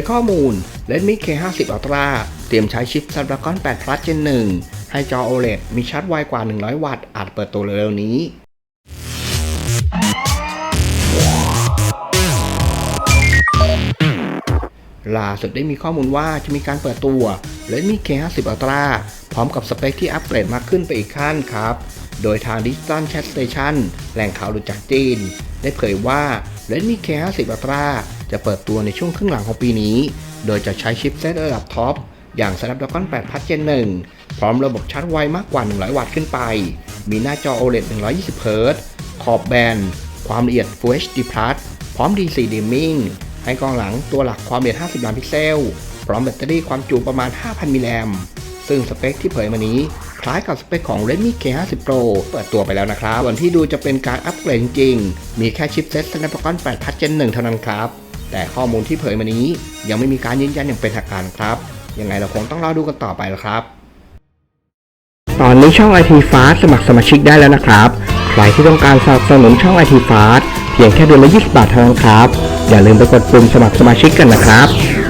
ยข้อมูล Redmi K50 Ultra เตรียมใช้ชิป Snapdragon 8 Plus Gen 1 ให้จอ OLED มีชาร์จไวกว่า 100 วัตต์ อาจเปิดตัวเร็วๆนี้ล่าสุดได้มีข้อมูลว่าจะมีการเปิดตัว Redmi K50 Ultra พร้อมกับสเปคที่อัปเกรดมากขึ้นไปอีกขั้นครับ โดยทาง Digital Chat Station แหล่งข่าวหลุดจากจีน ได้เผยว่า Redmi K50 Ultra จะเปิดตัวในช่วงครึ่งหลังของปีนี้ โดยจะใช้ชิปเซตระดับท็อปอย่าง Snapdragon 8 Plus Gen 1 พร้อมระบบชาร์จไวมากกว่า 100 วัตต์ขึ้นไป มีหน้าจอ OLED 120 Hz ขอบแบน ความละเอียด Full HD Plus พร้อม DC Dimming ให้กล้องหลังตัวหลักความละเอียด 50 ล้านพิกเซล พร้อมแบตเตอรี่ความจุประมาณ 5,000 มิลลิแอมซึ่งสเปคที่เผยมานี้ คล้ายกับสเปคของ Redmi K50 Pro เปิดตัวไปแล้วนะครับส่วนที่ดูจะเป็นการอัปเกรดจริง มีแค่ชิปเซ็ต Snapdragon 8 Plus Gen 1 เท่านั้นครับ แต่ข้อมูลที่เผยมานี้ยังไม่มีการยืนยันอย่างเป็นทางการครับ ยังไงเราคงต้องรอดูกันต่อไปแล้วครับ ตอนนี้ช่องไอทีฟาสสมัครสมาชิกได้แล้วนะครับ ใครที่ต้องการสนับสนุนช่องไอทีฟาสเพียงแค่เดือนละ20 บาทเท่านั้นครับ อย่าลืมไปกดปุ่มสมัครสมาชิกกันนะครับ